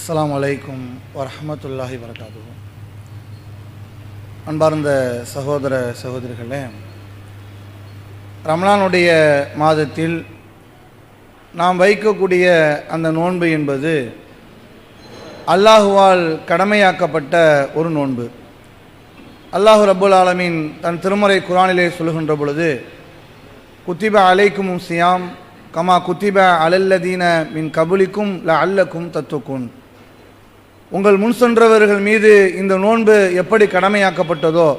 அஸ்லாம் அலைக்கும் வரமத்துல்லாஹி வரகாத்து அன்பார்ந்த சகோதர சகோதரிகளே ரம்லானுடைய மாதத்தில் நாம் வைக்கக்கூடிய அந்த நோன்பு என்பது அல்லாஹுவால் கடமையாக்கப்பட்ட ஒரு நோன்பு. அல்லாஹு ரபுல் ஆலமீன் தன் திருமறை குரானிலே சொல்கின்ற பொழுது குத்திப அலைக்கும் சியாம் கமா குத்திப அலல்லதீன மின் கபுலிக்கும் ல அல்லக்கும் தத்துக்குன். உங்கள் முன் சென்றவர்கள் மீது இந்த நோன்பு எப்படி கடமையாக்கப்பட்டதோ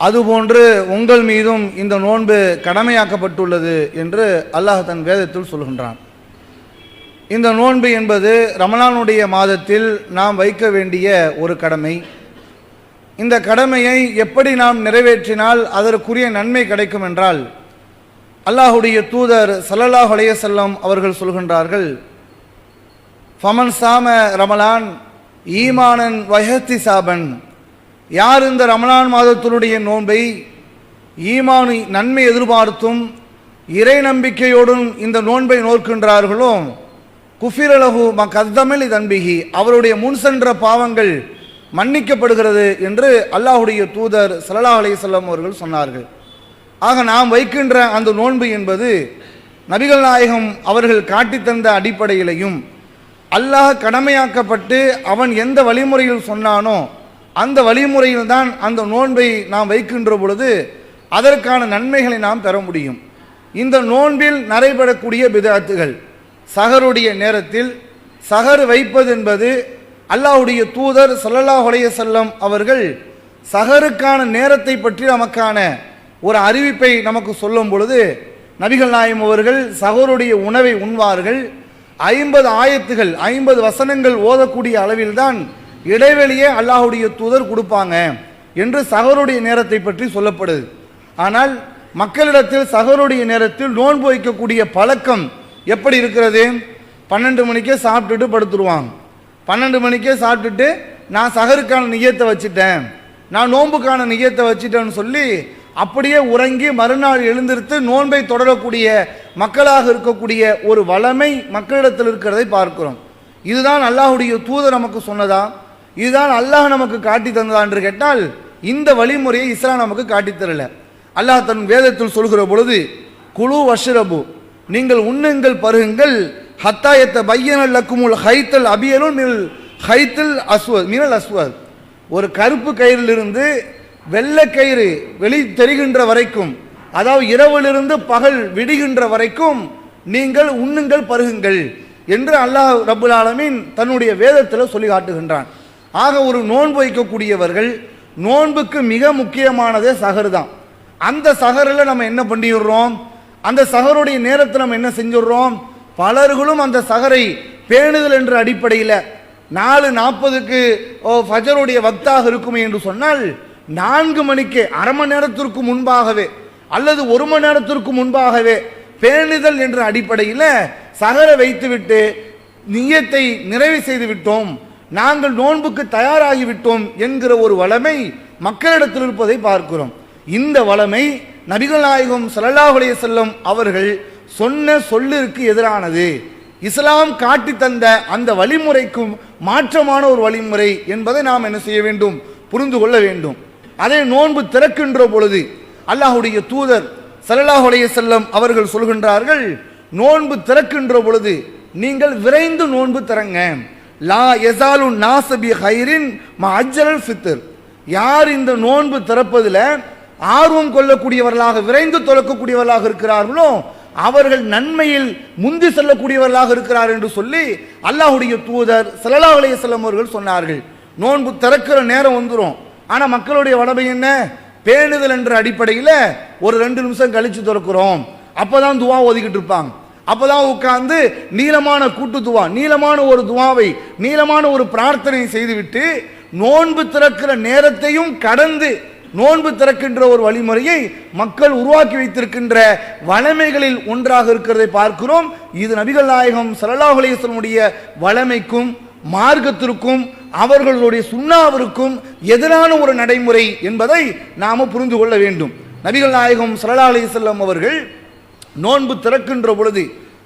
அதுபோன்று உங்கள் மீதும் இந்த நோன்பு கடமையாக்கப்பட்டுள்ளது என்று அல்லாஹ் தன் வேதத்தில் சொல்கின்றான். இந்த நோன்பு என்பது ரமலானுடைய மாதத்தில் நாம் வைக்க வேண்டிய ஒரு கடமை. இந்த கடமையை எப்படி நாம் நிறைவேற்றினால் அதற்குரிய நன்மை கிடைக்கும் என்றால் அல்லாஹுடைய தூதர் சல்லல்லாஹ் அலைய செல்லம் அவர்கள் சொல்கின்றார்கள் ஃபமன் சாம ரமலான் ஈமானன் வயத்தி சாபன். யார் இந்த ரமலான் மாதத்தினுடைய நோன்பை ஈமானு நன்மை எதிர்பார்த்தும் இறை நம்பிக்கையோடும் இந்த நோன்பை நோக்கின்றார்களோ? குஃபிரலகு ம கத்தமிழ் தன்பிகி அவருடைய முன் சென்ற பாவங்கள் மன்னிக்கப்படுகிறது என்று அல்லாஹுடைய தூதர் சல்லல்லாஹு அலையம் அவர்கள் சொன்னார்கள். ஆக நாம் வைக்கின்ற அந்த நோன்பு என்பது நபிகள் நாயகம் அவர்கள் காட்டித்தந்த அடிப்படையிலையும் அல்லாஹ் கடமையாக்கப்பட்டு அவன் எந்த வழிமுறையில் சொன்னானோ அந்த வழிமுறையில் தான் அந்த நோன்பை நாம் வைக்கின்ற பொழுது அதற்கான நன்மைகளை நாம் பெற முடியும். இந்த நோன்பில் நடைபெறக்கூடிய பிதாத்துகள் சகருடைய நேரத்தில் சகர் வைப்பது என்பது அல்லாஹுடைய தூதர் சல்லல்லாஹுடைய செல்லம் அவர்கள் சகருக்கான நேரத்தை பற்றி நமக்கான ஒரு அறிவிப்பை நமக்கு சொல்லும் பொழுது நபிகள் நாயம் அவர்கள் சகருடைய உணவை உண்வார்கள் ஐம்பது ஆயத்துகள் ஐம்பது வசனங்கள் ஓதக்கூடிய அளவில்தான் இடைவெளியே அல்லாஹுடைய தூதர் கொடுப்பாங்க என்று சகருடைய நேரத்தை பற்றி சொல்லப்படுது. ஆனால் மக்களிடத்தில் சகருடைய நேரத்தில் நோன்பு வைக்கக்கூடிய பழக்கம் எப்படி இருக்கிறது? பன்னெண்டு மணிக்கே சாப்பிட்டுட்டு படுத்துருவாங்க பன்னெண்டு மணிக்கே சாப்பிட்டுட்டு நான் சகருக்கான நியத்தை வச்சுட்டேன். நான் நோன்புக்கான நியத்தை வச்சுட்டேன்னு சொல்லி அப்படியே உறங்கி மறுநாள் எழுந்திருத்து நோன்பை தொடரக்கூடிய மக்களாக இருக்கக்கூடிய ஒரு வளமை மக்களிடத்தில் இருக்கிறதை பார்க்கிறோம். இதுதான் அல்லாஹுடைய தூதர் நமக்கு சொன்னதா? இதுதான் அல்லாஹ் நமக்கு காட்டி தந்ததா என்று கேட்டால் இந்த வழிமுறையை இஸ்லாம் நமக்கு காட்டி தரல. அல்லாஹ் தன் வேதத்தில் சொல்கிற பொழுது குழு வஷ்ரபு நீங்கள் உண்ணுங்கள் பருகுங்கள் ஹத்தாயத்த பையனல் லக்குமுல் ஹைத்தல் அபியலும் மில் ஹைத்தல் அஸ்வத் மினல் அஸ்வத். ஒரு கருப்பு கயிறிலிருந்து வெள்ளை கயிறு வெளி தெரிகின்ற வரைக்கும் அதாவது இரவிலிருந்து பகல் விடுகின்ற வரைக்கும் நீங்கள் உண்ணுங்கள் பருகுங்கள் என்று அல்லாஹ் ரபுல் ஆலமீன் தன்னுடைய வேதத்தில் சொல்லி காட்டுகின்றான். ஆக ஒரு நோன்பு வைக்கக்கூடியவர்கள் நோன்புக்கு மிக முக்கியமானதே சகர் தான். அந்த சகரில் நம்ம என்ன பண்ணிடுறோம்? அந்த சகருடைய நேரத்தில் நம்ம என்ன செஞ்சிடுறோம்? பலர்களும் அந்த சகரை பேணுதல் என்ற அடிப்படையில் நாலு நாற்பதுக்கு ஓ ஃபஜருடைய வக்தாக இருக்குமே என்று சொன்னால் நான்கு மணிக்கு அரை மணி நேரத்திற்கு முன்பாகவே அல்லது ஒரு மணி நேரத்திற்கு முன்பாகவே பேணுதல் என்ற அடிப்படையில் சகர வைத்துவிட்டு நியத்தை நிறைவு செய்து விட்டோம் நாங்கள் நோன்புக்கு தயாராகிவிட்டோம் என்கிற ஒரு வளமை மக்களிடத்தில் இருப்பதை பார்க்கிறோம். இந்த வளமை நபிகள் நாயகம் செல்லும் அவர்கள் சொன்ன சொல்லிற்கு எதிரானது. இஸ்லாம் காட்டி தந்த அந்த வழிமுறைக்கும் மாற்றமான ஒரு வழிமுறை என்பதை நாம் என்ன செய்ய வேண்டும்? புரிந்து கொள்ள வேண்டும். அதை நோன்பு திறக்கின்ற பொழுது அல்லாஹுடைய தூதர் ஸல்லல்லாஹு செல்லம் அவர்கள் சொல்கின்றார்கள் நோன்பு திறக்கின்ற பொழுது நீங்கள் விரைந்து நோன்பு திறங்க. லா எசாலு நாசபி ஹைரின் மா அஜ்ஜலல் யார் இந்த நோன்பு திறப்பதில் ஆர்வம் கொள்ளக்கூடியவர்களாக விரைந்து தொலைக்கக்கூடியவர்களாக இருக்கிறார்களோ அவர்கள் நன்மையில் முந்தி செல்லக்கூடியவர்களாக இருக்கிறார் என்று சொல்லி அல்லாஹுடைய தூதர் ஸல்லல்லாஹு அலைய செல்லம் அவர்கள் சொன்னார்கள். நோன்பு திறக்கிற நேரம் வந்துடும் ஆனால் மக்களுடைய வளமை என்ன? பேணுதல் என்ற அடிப்படையில் ஒரு ரெண்டு நிமிஷம் கழித்து திறக்கிறோம். அப்பதான் துவா ஓதிக்கிட்டு இருப்பாங்க. அப்பதான் உட்காந்து நீளமான கூட்டு துவா நீளமான ஒரு துவாவை நீளமான ஒரு பிரார்த்தனை செய்துவிட்டு நோன்பு திறக்கிற நேரத்தையும் கடந்து நோன்பு திறக்கின்ற ஒரு வழிமுறையை மக்கள் உருவாக்கி வைத்திருக்கின்ற வளமைகளில் ஒன்றாக இருக்கிறதை பார்க்கிறோம். இது நபிகள் நாயகம் ஸல்லல்லாஹு வளமைக்கும் மார்க்கத்திற்கும் அவர்களுடைய சுண்ணாவிற்கும் எதிரான ஒரு நடைமுறை என்பதை நாம புரிந்து கொள்ள வேண்டும். நபிகள் நாயகம் சரலா அலி செல்லம் அவர்கள் நோன்பு திறக்கின்ற பொழுது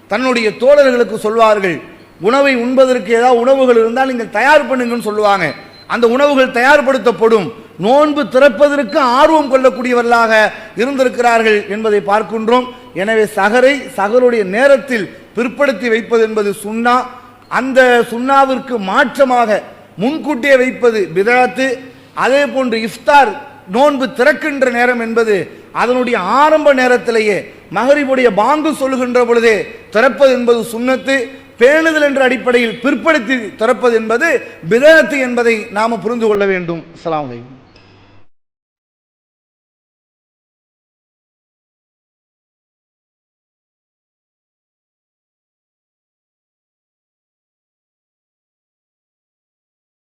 தன்னுடைய தோழர்களுக்கு சொல்வார்கள் உணவை உண்பதற்கு ஏதாவது உணவுகள் இருந்தால் நீங்கள் தயார் பண்ணுங்கன்னு சொல்லுவாங்க. அந்த உணவுகள் தயார்படுத்தப்படும். நோன்பு திறப்பதற்கு ஆர்வம் கொள்ளக்கூடியவர்களாக இருந்திருக்கிறார்கள் என்பதை பார்க்கின்றோம். எனவே சகரை சகருடைய நேரத்தில் பிற்படுத்தி வைப்பது என்பது சுண்ணா. அந்த சுண்ணாவிற்கு மாற்றமாக முன்கூட்டியே வைப்பது பிதாத்து அதே போன்று இஃப்தார் நோன்பு திறக்கின்ற நேரம் என்பது அதனுடைய ஆரம்ப நேரத்திலேயே மகரிபுடைய பாங்கு சொல்லுகின்ற பொழுதே திறப்பது என்பது சுண்ணத்து பேணுதல் என்ற அடிப்படையில் பிற்படுத்தி திறப்பது என்பது பிதத்து என்பதை நாம் புரிந்து கொள்ள வேண்டும். அஸ்ஸலாமு வலைக்கும்